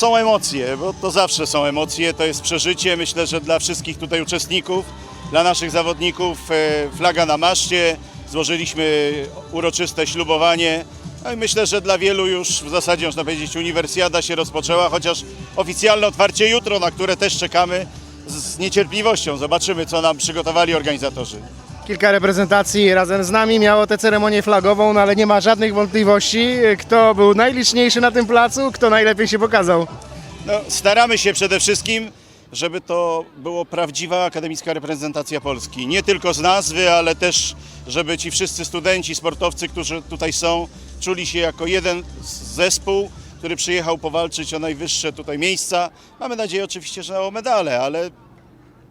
są emocje, bo to zawsze są emocje, to jest przeżycie. Myślę, że dla wszystkich tutaj uczestników, dla naszych zawodników e, flaga na maszcie, złożyliśmy uroczyste ślubowanie. No i myślę, że dla wielu już w zasadzie można powiedzieć uniwersjada się rozpoczęła, chociaż oficjalne otwarcie jutro, na które też czekamy z z niecierpliwością. Zobaczymy, co nam przygotowali organizatorzy. Kilka reprezentacji razem z nami miało tę ceremonię flagową, no ale nie ma żadnych wątpliwości, kto był najliczniejszy na tym placu, kto najlepiej się pokazał. No, staramy się przede wszystkim, żeby to było prawdziwa akademicka reprezentacja Polski. Nie tylko z nazwy, ale też, żeby ci wszyscy studenci, sportowcy, którzy tutaj są, czuli się jako jeden zespół, który przyjechał powalczyć o najwyższe tutaj miejsca. Mamy nadzieję oczywiście, że o medale, ale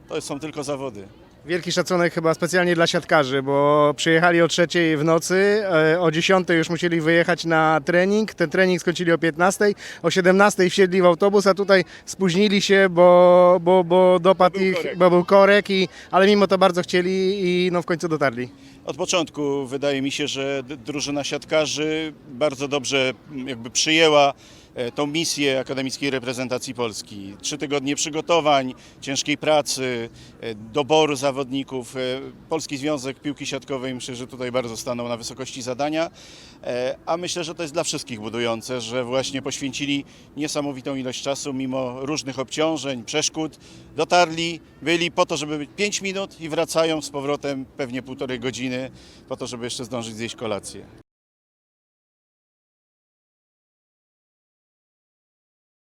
to są tylko zawody. Wielki szacunek chyba specjalnie dla siatkarzy, bo przyjechali o trzeciej w nocy, e, o 10 już musieli wyjechać na trening, ten trening skończyli o 15, o 17 wsiedli w autobus, a tutaj spóźnili się, bo, bo, bo dopadł ich, korek. bo był korek, i, ale mimo to bardzo chcieli i no w końcu dotarli. Od początku wydaje mi się, że d- drużyna siatkarzy bardzo dobrze jakby przyjęła tą misję akademickiej reprezentacji Polski. Trzy tygodnie przygotowań, ciężkiej pracy, e, doboru zawodników. E, Polski Związek Piłki Siatkowej myślę, że tutaj bardzo stanął na wysokości zadania, E, a myślę, że to jest dla wszystkich budujące, że właśnie poświęcili niesamowitą ilość czasu mimo różnych obciążeń, przeszkód. Dotarli, byli po to, żeby być 5 minut i wracają z powrotem pewnie półtorej godziny po to, żeby jeszcze zdążyć zjeść kolację.